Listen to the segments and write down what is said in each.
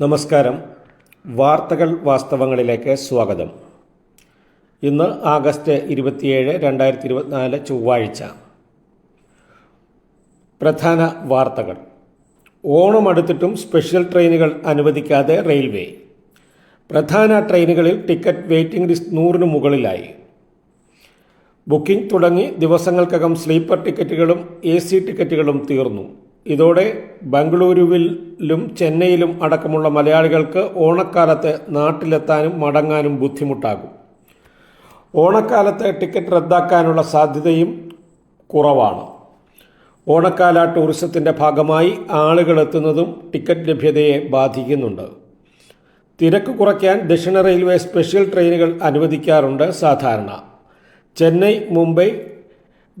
നമസ്കാരം. വാർത്തകൾ വാസ്തവങ്ങളിലേക്ക് സ്വാഗതം. ഇന്ന് ആഗസ്റ്റ് ഇരുപത്തിയേഴ് രണ്ടായിരത്തി ഇരുപത്തിനാല് ചൊവ്വാഴ്ച. പ്രധാന വാർത്തകൾ. ഓണം അടുത്തിട്ടും സ്പെഷ്യൽ ട്രെയിനുകൾ അനുവദിക്കാതെ റെയിൽവേ. പ്രധാന ട്രെയിനുകളിൽ ടിക്കറ്റ് വെയിറ്റിംഗ് ലിസ്റ്റ് നൂറിന് മുകളിലായി. ബുക്കിംഗ് തുടങ്ങി ദിവസങ്ങൾക്കകം സ്ലീപ്പർ ടിക്കറ്റുകളും എ സി ടിക്കറ്റുകളും തീർന്നു. ഇതോടെ ബംഗളൂരുവിലും ചെന്നൈയിലും അടക്കമുള്ള മലയാളികൾക്ക് ഓണക്കാലത്ത് നാട്ടിലെത്താനും മടങ്ങാനും ബുദ്ധിമുട്ടാകും. ഓണക്കാലത്ത് ടിക്കറ്റ് റദ്ദാക്കാനുള്ള സാധ്യതയും കുറവാണ്. ഓണക്കാല ടൂറിസത്തിന്റെ ഭാഗമായി ആളുകൾ എത്തുന്നതും ടിക്കറ്റ് ലഭ്യതയെ ബാധിക്കുന്നുണ്ട്. തിരക്ക് കുറയ്ക്കാൻ ദക്ഷിണ റെയിൽവേ സ്പെഷ്യൽ ട്രെയിനുകൾ അനുവദിക്കാറുണ്ട് സാധാരണ. ചെന്നൈ മുംബൈ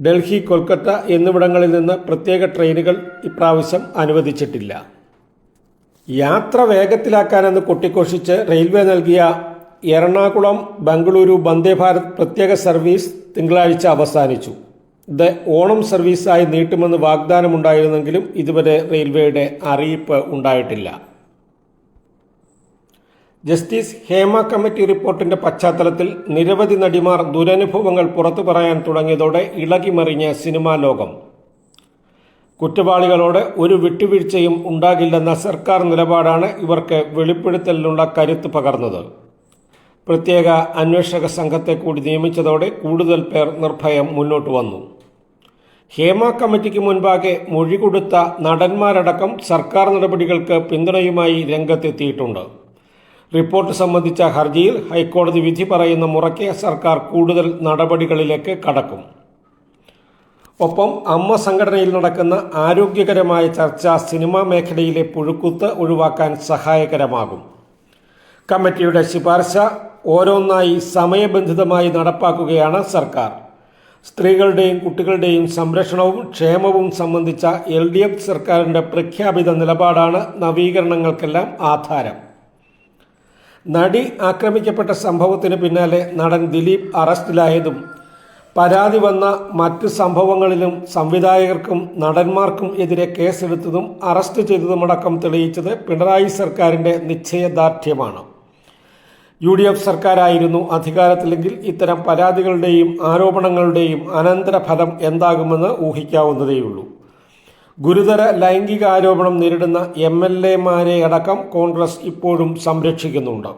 ഡൽഹി കൊൽക്കത്ത എന്നിവിടങ്ങളിൽ നിന്ന് പ്രത്യേക ട്രെയിനുകൾ ഇപ്രാവശ്യം അനുവദിച്ചിട്ടില്ല. യാത്ര വേഗത്തിലാക്കാനെന്ന് കൊട്ടിഘോഷിച്ച് റെയിൽവേ നൽകിയ എറണാകുളം ബംഗളൂരു വന്ദേ ഭാരത് പ്രത്യേക സർവീസ് തിങ്കളാഴ്ച അവസാനിച്ചു. ഇത് ഓണം സർവീസായി നീട്ടുമെന്ന് വാഗ്ദാനമുണ്ടായിരുന്നെങ്കിലും ഇതുവരെ റെയിൽവേയുടെ അറിയിപ്പ് ഉണ്ടായിട്ടില്ല. ജസ്റ്റിസ് ഹേമ കമ്മിറ്റി റിപ്പോർട്ടിന്റെ പശ്ചാത്തലത്തിൽ നിരവധി നടിമാർ ദുരനുഭവങ്ങൾ പുറത്തു പറയാൻ തുടങ്ങിയതോടെ ഇളകിമറിഞ്ഞ സിനിമാ ലോകം. കുറ്റവാളികളോട് ഒരു വിട്ടുവീഴ്ചയും ഉണ്ടാകില്ലെന്ന സർക്കാർ നിലപാടാണ് ഇവർക്ക് വെളിപ്പെടുത്തലിനുള്ള കരുത്ത് പകർന്നത്. പ്രത്യേക അന്വേഷക സംഘത്തെ കൂടി നിയമിച്ചതോടെ കൂടുതൽ പേർ നിർഭയം മുന്നോട്ട് വന്നു. ഹേമ കമ്മിറ്റിക്ക് മുൻപാകെ മൊഴി കൊടുത്ത നടന്മാരടക്കം സർക്കാർ നടപടികൾക്ക് പിന്തുണയുമായി രംഗത്തെത്തിയിട്ടുണ്ട്. റിപ്പോർട്ട് സംബന്ധിച്ച ഹർജിയിൽ ഹൈക്കോടതി വിധി പറയുന്ന മുറയ്ക്ക് സർക്കാർ കൂടുതൽ നടപടികളിലേക്ക് കടക്കും. ഒപ്പം അമ്മ സംഘടനയിൽ നടക്കുന്ന ആരോഗ്യകരമായ ചർച്ച സിനിമാ മേഖലയിലെ പുഴുക്കുത്ത് ഒഴിവാക്കാൻ സഹായകരമാകും. കമ്മിറ്റിയുടെ ശുപാർശ ഓരോന്നായി സമയബന്ധിതമായി നടപ്പാക്കുകയാണ് സർക്കാർ. സ്ത്രീകളുടെയും കുട്ടികളുടെയും സംരക്ഷണവും ക്ഷേമവും സംബന്ധിച്ച എൽ ഡി എഫ് സർക്കാരിന്റെ പ്രഖ്യാപിത നിലപാടാണ് നവീകരണങ്ങൾക്കെല്ലാം ആധാരം. നടി ആക്രമിക്കപ്പെട്ട സംഭവത്തിന് പിന്നാലെ നടൻ ദിലീപ് അറസ്റ്റിലായതും പരാതി വന്ന മറ്റ് സംഭവങ്ങളിലും സംവിധായകർക്കും നടന്മാർക്കും എതിരെ കേസെടുത്തതും അറസ്റ്റ് ചെയ്തതുമടക്കം തെളിയിച്ചത് പിണറായി സർക്കാരിന്റെ നിശ്ചയദാർഢ്യമാണ്. യു ഡി എഫ് സർക്കാരായിരുന്നു അധികാരത്തിലെങ്കിൽ ഇത്തരം പരാതികളുടെയും ആരോപണങ്ങളുടെയും അനന്തരഫലം എന്താകുമെന്ന് ഊഹിക്കാവുന്നതേയുള്ളൂ. ഗുരുതര ലൈംഗികാരോപണം നേരിടുന്ന എം എൽ എമാരെ അടക്കം കോൺഗ്രസ് ഇപ്പോഴും സംരക്ഷിക്കുന്നുണ്ട്.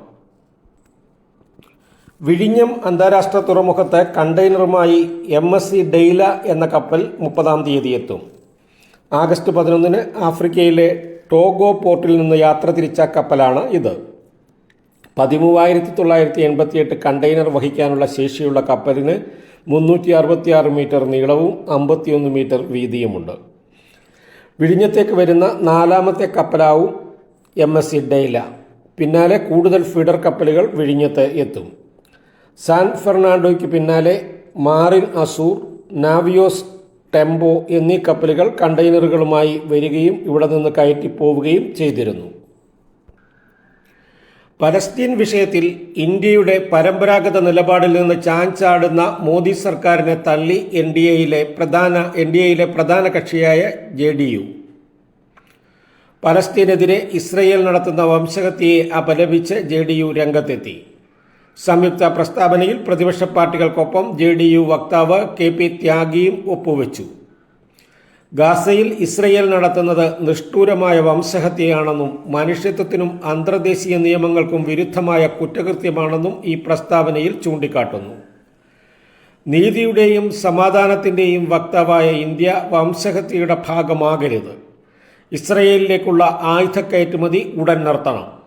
വിഴിഞ്ഞം അന്താരാഷ്ട്ര തുറമുഖത്ത് കണ്ടെയ്നറുമായി എം എസ് സി ഡെയ്ല എന്ന കപ്പൽ മുപ്പതാം തീയതി എത്തും ആഗസ്റ്റ് പതിനൊന്നിന് ആഫ്രിക്കയിലെ ടോഗോ പോർട്ടിൽ നിന്ന് യാത്ര തിരിച്ച കപ്പലാണ് ഇത്. പതിമൂവായിരത്തി തൊള്ളായിരത്തി എൺപത്തിയെട്ട് കണ്ടെയ്നർ വഹിക്കാനുള്ള ശേഷിയുള്ള കപ്പലിന് മുന്നൂറ്റി അറുപത്തിയാറ് മീറ്റർ നീളവും അമ്പത്തിയൊന്ന് മീറ്റർ വീതിയുമുണ്ട്. വിഴിഞ്ഞത്തേക്ക് വരുന്ന നാലാമത്തെ കപ്പലാവും എം എസ് സി ഡെയ്ല പിന്നാലെ കൂടുതൽ ഫീഡർ കപ്പലുകൾ വിഴിഞ്ഞത്ത് എത്തും. സാൻ ഫെർണാണ്ടോയ്ക്ക് പിന്നാലെ മാറിൻ അസൂർ നാവിയോസ് ടെമ്പോ എന്നീ കപ്പലുകൾ കണ്ടെയ്നറുകളുമായി വരികയും ഇവിടെ നിന്ന് കയറ്റി പോവുകയും ചെയ്തിരുന്നു. പലസ്തീൻ വിഷയത്തിൽ ഇന്ത്യയുടെ പരമ്പരാഗത നിലപാടിൽ നിന്ന് ചാഞ്ചാടുന്ന മോദി സർക്കാരിനെ തള്ളി എൻ ഡി എയിലെ പ്രധാന എൻ ഡി എയിലെ പ്രധാന കക്ഷിയായ ജെ ഡി യു. പലസ്തീനെതിരെ ഇസ്രയേൽ നടത്തുന്ന വംശഹത്യയെ അപലപിച്ച് ജെ ഡി യു രംഗത്തെത്തി. സംയുക്ത പ്രസ്താവനയിൽ പ്രതിപക്ഷ പാർട്ടികൾക്കൊപ്പം ജെ ഡി യു വക്താവ് കെ പി ത്യാഗിയും ഒപ്പുവെച്ചു. ഗാസയിൽ ഇസ്രയേൽ നടത്തുന്നത് നിഷ്ഠൂരമായ വംശഹത്യയാണെന്നും മനുഷ്യത്വത്തിനും അന്തർദേശീയ നിയമങ്ങൾക്കും വിരുദ്ധമായ കുറ്റകൃത്യമാണെന്നും ഈ പ്രസ്താവനയിൽ ചൂണ്ടിക്കാട്ടുന്നു. നീതിയുടെയും സമാധാനത്തിന്റെയും വക്താവായ ഇന്ത്യ വംശഹത്യയുടെ ഭാഗമാകരുത്. ഇസ്രയേലിലേക്കുള്ള ആയുധ കയറ്റുമതി ഉടൻ നിർത്തണം.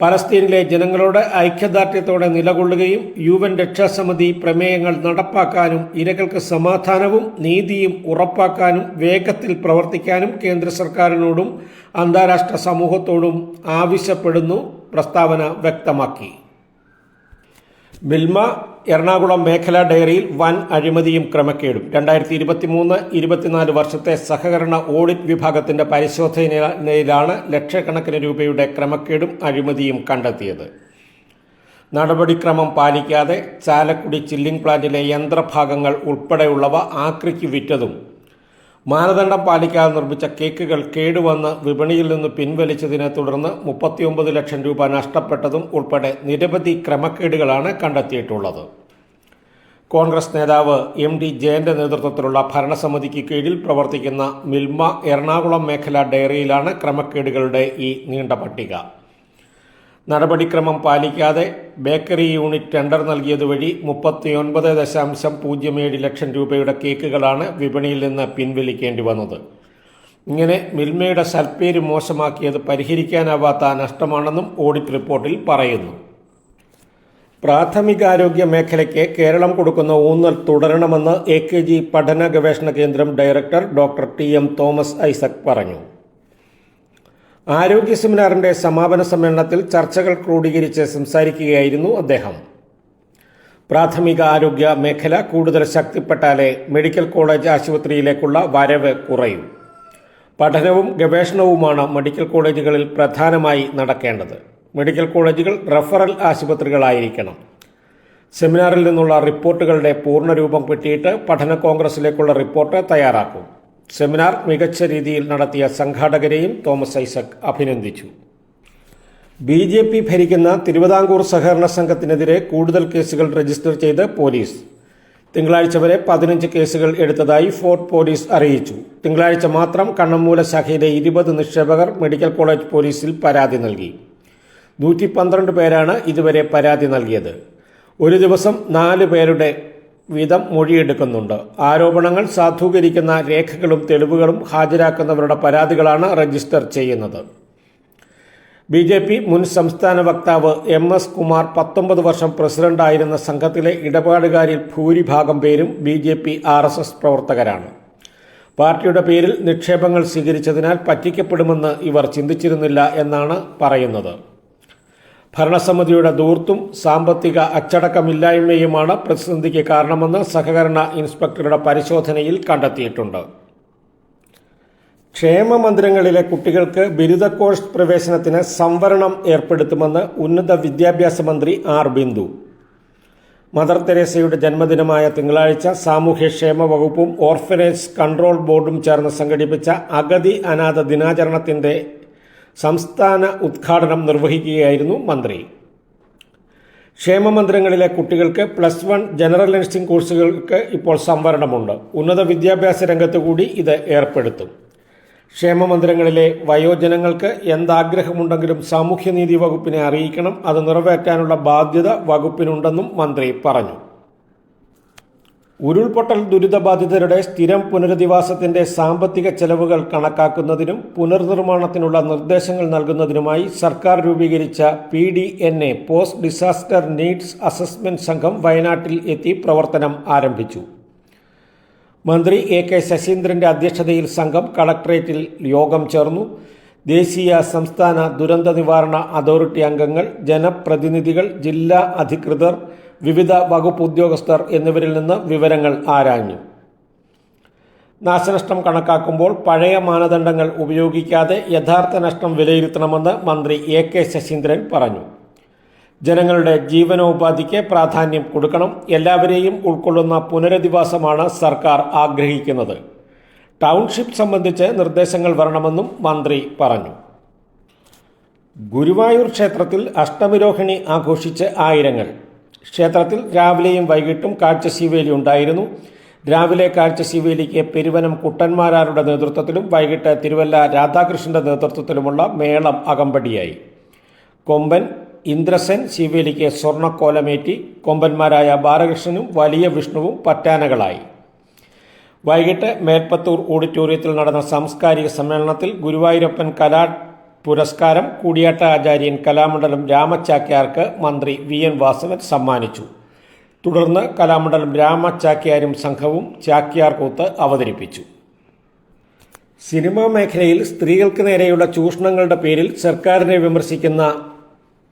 പലസ്തീനിലെ ജനങ്ങളോട് ഐക്യദാർഢ്യത്തോടെ നിലകൊള്ളുകയും യു എൻ രക്ഷാസമിതി പ്രമേയങ്ങൾ നടപ്പാക്കാനും ഇരകൾക്ക് സമാധാനവും നീതിയും ഉറപ്പാക്കാനും വേഗത്തിൽ പ്രവർത്തിക്കാനും കേന്ദ്ര സർക്കാരിനോടും അന്താരാഷ്ട്ര സമൂഹത്തോടും ആവശ്യപ്പെടുന്നു പ്രസ്താവന വ്യക്തമാക്കി. മിൽമ എറണാകുളം മേഖലാ ഡയറിയിൽ വൻ അഴിമതിയും ക്രമക്കേടും. രണ്ടായിരത്തി ഇരുപത്തി മൂന്ന് ഇരുപത്തിനാല് വർഷത്തെ സഹകരണ ഓഡിറ്റ് വിഭാഗത്തിന്റെ പരിശോധനയിലാണ് ലക്ഷക്കണക്കിന് രൂപയുടെ ക്രമക്കേടും അഴിമതിയും കണ്ടെത്തിയത്. നടപടിക്രമം പാലിക്കാതെ ചാലക്കുടി ചില്ലിംഗ് പ്ലാന്റിലെ യന്ത്രഭാഗങ്ങൾ ഉൾപ്പെടെയുള്ളവ ആക്രിക്ക് വിറ്റതും മാനദണ്ഡം പാലിക്കാതെ നിർമ്മിച്ച കേക്കുകൾ കേടുവന്ന് വിപണിയിൽ നിന്ന് പിൻവലിച്ചതിനെ തുടർന്ന് മുപ്പത്തിയൊമ്പത് ലക്ഷം രൂപ നഷ്ടപ്പെട്ടതും ഉൾപ്പെടെ നിരവധി ക്രമക്കേടുകളാണ് കണ്ടെത്തിയിട്ടുള്ളത്. കോൺഗ്രസ് നേതാവ് എം ഡി ജയന്റെ നേതൃത്വത്തിലുള്ള ഭരണസമിതിക്ക് കീഴിൽ പ്രവർത്തിക്കുന്ന മിൽമ എറണാകുളം മേഖല ഡയറിയിലാണ് ക്രമക്കേടുകളുടെ ഈ നീണ്ട പട്ടിക. നടപടിക്രമം പാലിക്കാതെ ബേക്കറി യൂണിറ്റ് ടെൻഡർ നൽകിയതുവഴി മുപ്പത്തിയൊൻപത് ദശാംശം പൂജ്യം ഏഴ് ലക്ഷം രൂപയുടെ കേക്കുകളാണ് വിപണിയിൽ നിന്ന് പിൻവലിക്കേണ്ടി വന്നത്. ഇങ്ങനെ മിൽമയുടെ സൽപ്പേര് മോശമാക്കിയത് പരിഹരിക്കാനാവാത്ത നഷ്ടമാണെന്നും ഓഡിറ്റ് റിപ്പോർട്ടിൽ പറയുന്നു. പ്രാഥമികാരോഗ്യ മേഖലയ്ക്ക് കേരളം കൊടുക്കുന്ന ഊന്നൽ തുടരണമെന്ന് എ കെ ജി പഠന ഗവേഷണ കേന്ദ്രം director doctor T M Thomas Isaac പറഞ്ഞു. ആരോഗ്യ സെമിനാറിന്റെ സമാപന സമ്മേളനത്തിൽ ചർച്ചകൾ ക്രോഡീകരിച്ച് സംസാരിക്കുകയായിരുന്നു അദ്ദേഹം. പ്രാഥമിക ആരോഗ്യ മേഖല കൂടുതൽ ശക്തിപ്പെട്ടാലേ മെഡിക്കൽ കോളേജ് ആശുപത്രിയിലേക്കുള്ള വരവ് കുറയും. പഠനവും ഗവേഷണവുമാണ് മെഡിക്കൽ കോളേജുകളിൽ പ്രധാനമായി നടക്കേണ്ടത്. മെഡിക്കൽ കോളേജുകൾ റഫറൽ ആശുപത്രികളായിരിക്കണം. സെമിനാറിൽ നിന്നുള്ള റിപ്പോർട്ടുകളുടെ പൂർണരൂപം കിട്ടിയിട്ട് പഠന കോൺഗ്രസിലേക്കുള്ള റിപ്പോർട്ട് തയ്യാറാക്കും. സെമിനാർ മികച്ച രീതിയിൽ നടത്തിയ സംഘാടകരെയും തോമസ് ഐസക് അഭിനന്ദിച്ചു. ബി ജെ പി ഭരിക്കുന്ന തിരുവിതാംകൂർ സഹകരണ സംഘത്തിനെതിരെ കൂടുതൽ കേസുകൾ രജിസ്റ്റർ ചെയ്ത് പോലീസ്. തിങ്കളാഴ്ച വരെ പതിനഞ്ച് കേസുകൾ എടുത്തതായി ഫോർട്ട് പോലീസ് അറിയിച്ചു. തിങ്കളാഴ്ച മാത്രം കണ്ണമ്മൂല ശാഖയിലെ ഇരുപത് നിക്ഷേപകർ മെഡിക്കൽ കോളേജ് പോലീസിൽ പരാതി നൽകി. നൂറ്റി പന്ത്രണ്ട് പേരാണ് ഇതുവരെ പരാതി നൽകിയത്. ഒരു ദിവസം നാല് പേരുടെ വീതം മൊഴിയെടുക്കുന്നുണ്ട്. ആരോപണങ്ങൾ സാധൂകരിക്കുന്ന രേഖകളും തെളിവുകളും ഹാജരാക്കുന്നവരുടെ പരാതികളാണ് രജിസ്റ്റർ ചെയ്യുന്നത്. ബി ജെ പി മുൻ സംസ്ഥാന വക്താവ് എം എസ് കുമാർ പത്തൊമ്പത് വർഷം പ്രസിഡന്റായിരുന്ന സംഘത്തിലെ ഇടപാടുകാരിൽ ഭൂരിഭാഗം പേരും B J P R S S പ്രവർത്തകരാണ്. പാർട്ടിയുടെ പേരിൽ നിക്ഷേപങ്ങൾ സ്വീകരിച്ചതിനാൽ പറ്റിക്കപ്പെടുമെന്ന് ഇവർ ചിന്തിച്ചിരുന്നില്ല എന്നാണ് പറയുന്നത്. ഭരണസമിതിയുടെ ദൂർത്തും സാമ്പത്തിക അച്ചടക്കമില്ലായ്മയുമാണ് പ്രതിസന്ധിക്ക് കാരണമെന്ന് സഹകരണ ഇൻസ്പെക്ടറുടെ പരിശോധനയിൽ കണ്ടെത്തിയിട്ടുണ്ട്. ക്ഷേമ മന്ദിരങ്ങളിലെ കുട്ടികൾക്ക് ബിരുദ കോഴ്സ് പ്രവേശനത്തിന് സംവരണം ഏർപ്പെടുത്തുമെന്ന് ഉന്നത വിദ്യാഭ്യാസ മന്ത്രി ആർ ബിന്ദു. മദർ തെരേസയുടെ ജന്മദിനമായ തിങ്കളാഴ്ച സാമൂഹ്യക്ഷേമ വകുപ്പും ഓർഫനേജ് കൺട്രോൾ ബോർഡും ചേർന്ന് സംഘടിപ്പിച്ച അഗതി അനാഥ ദിനാചരണത്തിന്റെ സംസ്ഥാന ഉദ്ഘാടനം നിർവഹിക്കുകയായിരുന്നു മന്ത്രി. ക്ഷേമമന്ദിരങ്ങളിലെ കുട്ടികൾക്ക് പ്ലസ് വൺ ജനറൽ നഴ്സിംഗ് കോഴ്സുകൾക്ക് ഇപ്പോൾ സംവരണമുണ്ട്. ഉന്നത വിദ്യാഭ്യാസ രംഗത്ത് കൂടി ഇത് ഏർപ്പെടുത്തും. ക്ഷേമമന്ദിരങ്ങളിലെ വയോജനങ്ങൾക്ക് എന്താഗ്രഹമുണ്ടെങ്കിലും സാമൂഹ്യനീതി വകുപ്പിനെ അറിയിക്കണം. അത് നിറവേറ്റാനുള്ള ബാധ്യത വകുപ്പിനുണ്ടെന്നും മന്ത്രി പറഞ്ഞു. ഉരുൾപൊട്ടൽ ദുരിതബാധിതരുടെ സ്ഥിരം പുനരധിവാസത്തിന്റെ സാമ്പത്തിക ചെലവുകൾ കണക്കാക്കുന്നതിനും പുനർനിർമ്മാണത്തിനുള്ള നിർദ്ദേശങ്ങൾ നൽകുന്നതിനുമായി സർക്കാർ രൂപീകരിച്ച P D N A post disaster needs assessment സംഘം വയനാട്ടിൽ എത്തി പ്രവർത്തനം ആരംഭിച്ചു. മന്ത്രി എ കെ ശശീന്ദ്രന്റെ അധ്യക്ഷതയിൽ സംഘം കളക്ടറേറ്റിൽ യോഗം ചേർന്നു. ദേശീയ സംസ്ഥാന ദുരന്ത നിവാരണ അതോറിറ്റി അംഗങ്ങൾ ജനപ്രതിനിധികൾ ജില്ലാ അധികൃതർ വിവിധ വകുപ്പ് ഉദ്യോഗസ്ഥർ എന്നിവരിൽ നിന്ന് വിവരങ്ങൾ ആരാഞ്ഞു. നാശനഷ്ടം കണക്കാക്കുമ്പോൾ പഴയ മാനദണ്ഡങ്ങൾ ഉപയോഗിക്കാതെ യഥാർത്ഥ നഷ്ടം വിലയിരുത്തണമെന്ന് മന്ത്രി എ കെ ശശീന്ദ്രൻ പറഞ്ഞു. ജനങ്ങളുടെ ജീവനോപാധിക്ക് പ്രാധാന്യം കൊടുക്കണം. എല്ലാവരെയും ഉൾക്കൊള്ളുന്ന പുനരധിവാസമാണ് സർക്കാർ ആഗ്രഹിക്കുന്നത്. ടൗൺഷിപ്പ് സംബന്ധിച്ച് നിർദ്ദേശങ്ങൾ വരണമെന്നും മന്ത്രി പറഞ്ഞു. ഗുരുവായൂർ ക്ഷേത്രത്തിൽ അഷ്ടമിരോഹിണി ആഘോഷിച്ച് ആയിരങ്ങൾ. ക്ഷേത്രത്തിൽ രാവിലെയും വൈകിട്ടും കാഴ്ചശീവേലി ഉണ്ടായിരുന്നു. രാവിലെ കാഴ്ചശീവേലിക്ക് പെരുവനം കുട്ടന്മാരാരുടെ നേതൃത്വത്തിലും വൈകിട്ട് തിരുവല്ല രാധാകൃഷ്ണന്റെ നേതൃത്വത്തിലുമുള്ള മേളം അകമ്പടിയായി. കൊമ്പൻ ഇന്ദ്രസൻ ശിവേലിക്ക് സ്വർണക്കോലമേറ്റി കൊമ്പന്മാരായ ബാലകൃഷ്ണനും വലിയ വിഷ്ണുവും പറ്റാനകളായി വൈകിട്ട് മേൽപ്പത്തൂർ ഓഡിറ്റോറിയത്തിൽ നടന്ന സാംസ്കാരിക സമ്മേളനത്തിൽ ഗുരുവായൂരപ്പൻ കലാ പുരസ്കാരം കൂടിയാട്ട ആചാര്യൻ കലാമണ്ഡലം രാമചാക്യാർക്ക് മന്ത്രി വി എൻ വാസവൻ സമ്മാനിച്ചു. തുടർന്ന് കലാമണ്ഡലം രാമചാക്യാരും സംഘവും ചാക്യാർകൂത്ത് അവതരിപ്പിച്ചു. സിനിമാ മേഖലയിൽ സ്ത്രീകൾക്ക് നേരെയുള്ള ചൂഷണങ്ങളുടെ പേരിൽ സർക്കാരിനെ വിമർശിക്കുന്ന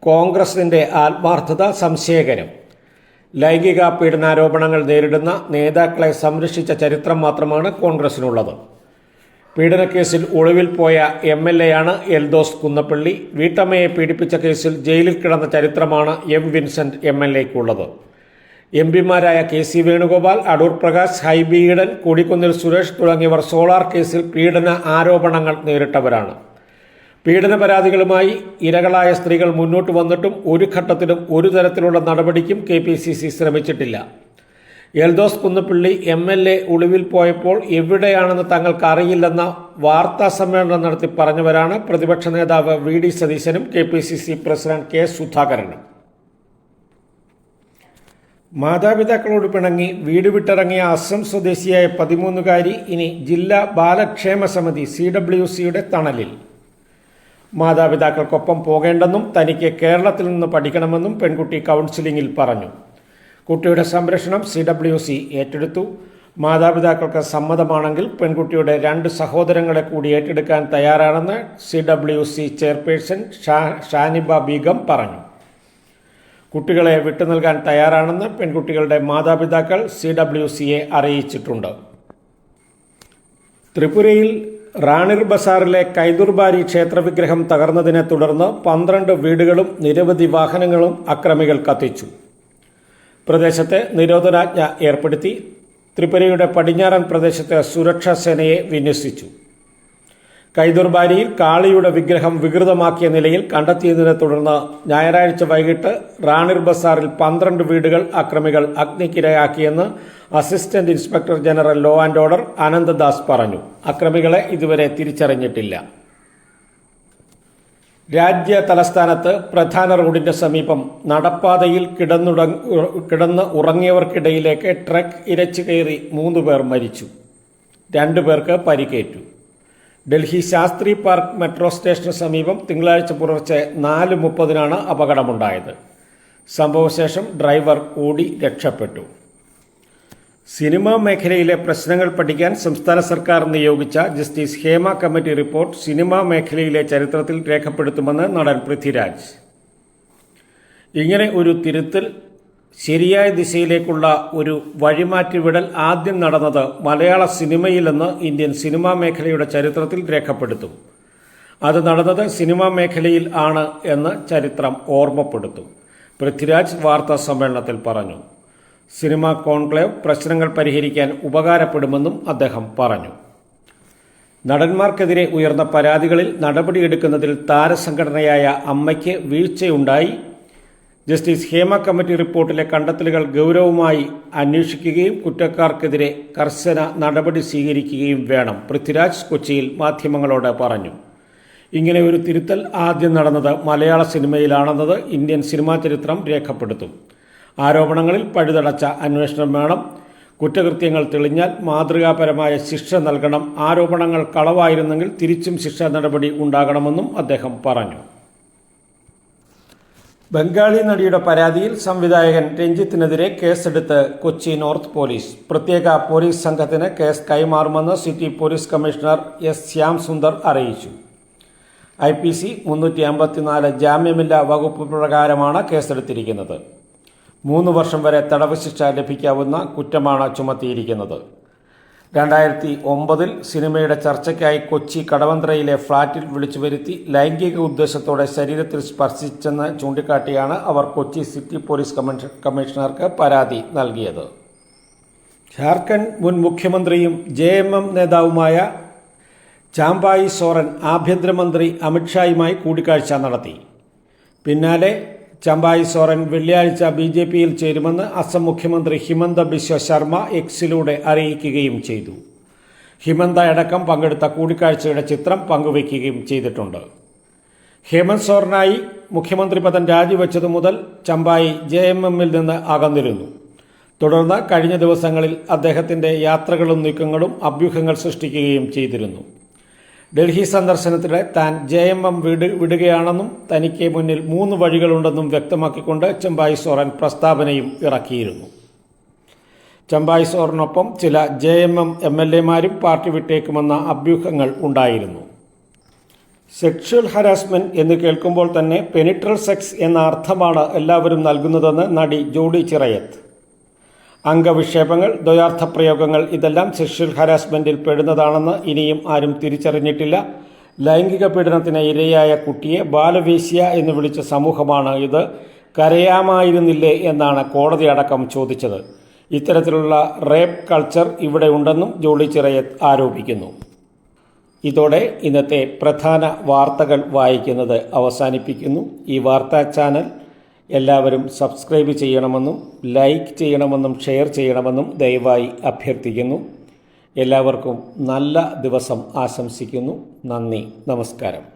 കോൺഗ്രസിന്റെ ആത്മാർത്ഥത സംശയകരം. ലൈംഗിക പീഡനാരോപണങ്ങൾ നേരിടുന്ന നേതാക്കളെ സംരക്ഷിച്ച ചരിത്രം മാത്രമാണ് കോൺഗ്രസിനുള്ളത്. പീഡനക്കേസിൽ ഒളിവിൽ പോയ എം എൽ എയാണ് എൽദോസ് കുന്നപ്പള്ളി. വീട്ടമ്മയെ പീഡിപ്പിച്ച കേസിൽ ജയിലിൽ കിടന്ന ചരിത്രമാണ് എം വിൻസെന്റ് എം എൽ എക്കുള്ളത്. എം പിമാരായ കെ സി വേണുഗോപാൽ അടൂർ പ്രകാശ് ഹൈബി ഈഡൻ കൊടിക്കുന്നിൽ സുരേഷ് തുടങ്ങിയവർ സോളാർ കേസിൽ പീഡന ആരോപണങ്ങൾ നേരിട്ടവരാണ്. പീഡന പരാതികളുമായി ഇരകളായ സ്ത്രീകൾ മുന്നോട്ട് വന്നിട്ടും ഒരു ഘട്ടത്തിലും ഒരു തരത്തിലുള്ള നടപടിക്കും കെ ശ്രമിച്ചിട്ടില്ല. Eldhose Kunnappilly M L A ഒളിവിൽ പോയപ്പോൾ എവിടെയാണെന്ന് തങ്ങൾക്ക് അറിയില്ലെന്ന വാർത്താ സമ്മേളനം നടത്തി പറഞ്ഞവരാണ് പ്രതിപക്ഷ നേതാവ് വി ഡി സതീശനും K P C C president K സുധാകരനും. മാതാപിതാക്കളോട് പിണങ്ങി വീട് വിട്ടിറങ്ങിയ അസം സ്വദേശിയായ പതിമൂന്നുകാരി ഇനി ജില്ലാ ബാലക്ഷേമ സമിതി സി ഡബ്ല്യു സിയുടെ തണലിൽ. മാതാപിതാക്കൾക്കൊപ്പം പോകേണ്ടെന്നും തനിക്ക് കേരളത്തിൽ നിന്ന് പഠിക്കണമെന്നും പെൺകുട്ടി കൗൺസിലിംഗിൽ പറഞ്ഞു. കുട്ടിയുടെ സംരക്ഷണം സി ഡബ്ല്യു സി ഏറ്റെടുത്തു. മാതാപിതാക്കൾക്ക് സമ്മതമാണെങ്കിൽ പെൺകുട്ടിയുടെ രണ്ട് സഹോദരങ്ങളെ കൂടി ഏറ്റെടുക്കാൻ തയ്യാറാണെന്ന് C W C chairperson Shah Shaniba Begum പറഞ്ഞു. കുട്ടികളെ വിട്ടു നൽകാൻ തയ്യാറാണെന്ന് പെൺകുട്ടികളുടെ മാതാപിതാക്കൾ സി ഡബ്ല്യു സിയെ അറിയിച്ചിട്ടുണ്ട്. ത്രിപുരയിൽ റാണിർ ബസാറിലെ കൈദുർബാരി ക്ഷേത്രവിഗ്രഹം തകർന്നതിനെ തുടർന്ന് പന്ത്രണ്ട് വീടുകളും നിരവധി വാഹനങ്ങളും അക്രമികൾ കത്തിച്ചു. പ്രദേശത്തെ നിരോധനാജ്ഞ ഏർപ്പെടുത്തി ത്രിപുരയുടെ പടിഞ്ഞാറൻ പ്രദേശത്തെ സുരക്ഷാ സേനയെ വിന്യസിച്ചു. കൈദുർബാരിയിൽ കാളിയുടെ വിഗ്രഹം വികൃതമാക്കിയ നിലയിൽ കണ്ടെത്തിയതിനെ തുടർന്ന് ഞായറാഴ്ച വൈകിട്ട് റാണിർ ബസാറിൽ പന്ത്രണ്ട് വീടുകൾ അക്രമികൾ അഗ്നിക്കിരയാക്കിയെന്ന് assistant inspector general law and order Ananthadas പറഞ്ഞു. അക്രമികളെ ഇതുവരെ തിരിച്ചറിഞ്ഞിട്ടില്ല. രാജ്യ തലസ്ഥാനത്ത് പ്രധാന റോഡിന്റെ സമീപം നടപ്പാതയിൽ കിടന്നുട കിടന്ന് ഉറങ്ങിയവർക്കിടയിലേക്ക് ട്രക്ക് ഇരച്ചു കയറി പേർ മരിച്ചു. രണ്ടു പേർക്ക് പരിക്കേറ്റു. ഡൽഹി ശാസ്ത്രി പാർക്ക് മെട്രോ സ്റ്റേഷന് സമീപം തിങ്കളാഴ്ച പുലർച്ചെ നാല് മുപ്പതിനാണ് അപകടമുണ്ടായത്. സംഭവശേഷം ഡ്രൈവർ ഓടി രക്ഷപ്പെട്ടു. സിനിമാ മേഖലയിലെ പ്രശ്നങ്ങൾ പഠിക്കാൻ സംസ്ഥാന സർക്കാർ നിയോഗിച്ച justice Hema committee report cinema മേഖലയിലെ ചരിത്രത്തിൽ രേഖപ്പെടുത്തുമെന്ന് നടൻ പൃഥ്വിരാജ്. ഇങ്ങനെ ഒരു തിരുത്തൽ ശരിയായ ദിശയിലേക്കുള്ള ഒരു വഴിമാറ്റിവിടൽ ആദ്യം നടന്നത് മലയാള സിനിമയിലെന്ന് ഇന്ത്യൻ സിനിമാ മേഖലയുടെ ചരിത്രത്തിൽ രേഖപ്പെടുത്തും. അത് നടന്നത് സിനിമാ മേഖലയിൽ ആണ് എന്ന് ചരിത്രം ഓർമ്മപ്പെടുത്തും. പൃഥ്വിരാജ് വാർത്താ സമ്മേളനത്തിൽ പറഞ്ഞു. സിനിമ കോൺക്ലേവ് പ്രശ്നങ്ങൾ പരിഹരിക്കാൻ ഉപകാരപ്പെടുമെന്നും അദ്ദേഹം പറഞ്ഞു. നടന്മാർക്കെതിരെ ഉയർന്ന പരാതികളിൽ നടപടിയെടുക്കുന്നതിൽ താരസംഘടനയായ അമ്മയ്ക്ക് വീഴ്ചയുണ്ടായി. ജസ്റ്റിസ് ഹേമ കമ്മിറ്റി റിപ്പോർട്ടിലെ കണ്ടെത്തലുകൾ ഗൗരവമായി അന്വേഷിക്കുകയും കുറ്റക്കാർക്കെതിരെ കർശന നടപടി സ്വീകരിക്കുകയും വേണം പൃഥ്വിരാജ് കൊച്ചിയിൽ മാധ്യമങ്ങളോട് പറഞ്ഞു. ഇങ്ങനെ ഒരു തിരുത്തൽ ആദ്യം നടന്നത് മലയാള സിനിമയിലാണെന്നത് ഇന്ത്യൻ സിനിമാ ചരിത്രം രേഖപ്പെടുത്തും. ആരോപണങ്ങളിൽ പഴുതടച്ച അന്വേഷണം വേണം. കുറ്റകൃത്യങ്ങൾ തെളിഞ്ഞാൽ മാതൃകാപരമായ ശിക്ഷ നൽകണം. ആരോപണങ്ങൾ കളവായിരുന്നെങ്കിൽ തിരിച്ചും ശിക്ഷാ നടപടി ഉണ്ടാകണമെന്നും അദ്ദേഹം പറഞ്ഞു. ബംഗാളി നടിയുടെ പരാതിയിൽ സംവിധായകൻ രഞ്ജിത്തിനെതിരെ കേസെടുത്ത് കൊച്ചി നോർത്ത് പോലീസ്. പ്രത്യേക പോലീസ് സംഘത്തിന് case കൈമാറുമെന്ന് city police commissioner S Shyam Sundar അറിയിച്ചു. ഐ പി സി മുന്നൂറ്റി അമ്പത്തിനാല് ജാമ്യമില്ലാ വകുപ്പ് പ്രകാരമാണ് കേസെടുത്തിരിക്കുന്നത്. മൂന്ന് വർഷം വരെ തടവ് ശിക്ഷ ലഭിക്കാവുന്ന കുറ്റമാണ് ചുമത്തിയിരിക്കുന്നത്. രണ്ടായിരത്തി ഒമ്പതിൽ സിനിമയുടെ ചർച്ചയ്ക്കായി കൊച്ചി കടവന്ത്രയിലെ ഫ്ളാറ്റിൽ വിളിച്ചു വരുത്തി ലൈംഗിക ഉദ്ദേശത്തോടെ ശരീരത്തിൽ സ്പർശിച്ചെന്ന് ചൂണ്ടിക്കാട്ടിയാണ് അവർ കൊച്ചി സിറ്റി പോലീസ് കമ്മീഷണർക്ക് പരാതി നൽകിയത്. ജാർഖണ്ഡ് മുൻ മുഖ്യമന്ത്രിയും ജെ എം എം നേതാവുമായ ചാമ്പായി സോറൻ ആഭ്യന്തരമന്ത്രി അമിത്ഷായുമായി കൂടിക്കാഴ്ച നടത്തി. പിന്നാലെ ചമ്പായി സോറൻ വെള്ളിയാഴ്ച ബി ജെ പിയിൽ ചേരുമെന്ന് അസം മുഖ്യമന്ത്രി ഹിമന്ത ബിശ്വ ശർമ്മ എക്സിലൂടെ അറിയിക്കുകയും ചെയ്തു. ഹിമന്ത അടക്കം പങ്കെടുത്ത കൂടിക്കാഴ്ചയുടെ ചിത്രം പങ്കുവയ്ക്കുകയും ചെയ്തിട്ടുണ്ട്. ഹേമന്ത് സോറനായി മുഖ്യമന്ത്രി പദം രാജിവെച്ചതു മുതൽ ചമ്പായി ജെ എം എമ്മിൽ നിന്ന് അകന്നിരുന്നു. തുടർന്ന് കഴിഞ്ഞ ദിവസങ്ങളിൽ അദ്ദേഹത്തിന്റെ യാത്രകളും നീക്കങ്ങളും അഭ്യൂഹങ്ങൾ സൃഷ്ടിക്കുകയും ചെയ്തിരുന്നു. ഡൽഹി സന്ദർശനത്തിനിടെ താൻ ജെ എം എം വിട വിടുകയാണെന്നും തനിക്ക് മുന്നിൽ മൂന്ന് വഴികളുണ്ടെന്നും വ്യക്തമാക്കിക്കൊണ്ട് ചെമ്പായി സോറൻ പ്രസ്താവനയും ഇറക്കിയിരുന്നു. ചെമ്പായി സോറിനൊപ്പം ചില J M M M L എമാരും പാർട്ടി വിട്ടേക്കുമെന്ന അഭ്യൂഹങ്ങൾ ഉണ്ടായിരുന്നു. സെക്ഷൽ ഹരാസ്മെന്റ് എന്ന് കേൾക്കുമ്പോൾ തന്നെ പെനിട്രൽ സെക്സ് എന്ന അർത്ഥമാണ് എല്ലാവരും നൽകുന്നതെന്ന് നടി ജോഡി ചിറയത്ത്. അംഗവിക്ഷേപങ്ങൾ ദ്വയാർത്ഥ പ്രയോഗങ്ങൾ ഇതെല്ലാം സെക്ഷൽ ഹരാസ്മെന്റിൽ പെടുന്നതാണെന്ന് ഇനിയും ആരും തിരിച്ചറിഞ്ഞിട്ടില്ല. ലൈംഗിക പീഡനത്തിന് ഇരയായ കുട്ടിയെ ബാലവേശ്യ എന്ന് വിളിച്ച സമൂഹമാണ് ഇത്. കരയാമായിരുന്നില്ലേ എന്നാണ് കോടതി അടക്കം ചോദിച്ചത്. ഇത്തരത്തിലുള്ള റേപ്പ് കൾച്ചർ ഇവിടെ ഉണ്ടെന്നും ജോളി ചിറയത്ത് ആരോപിക്കുന്നു. ഇതോടെ ഇന്നത്തെ പ്രധാന വാർത്തകൾ വായിക്കുന്നത് അവസാനിപ്പിക്കുന്നു. ഈ വാർത്താ ചാനൽ എല്ലാവരും സബ്സ്ക്രൈബ് ചെയ്യണമെന്നും ലൈക്ക് ചെയ്യണമെന്നും ഷെയർ ചെയ്യണമെന്നും ദയവായി അഭ്യർത്ഥിക്കുന്നു. എല്ലാവർക്കും നല്ല ദിവസം ആശംസിക്കുന്നു. നന്ദി. നമസ്കാരം.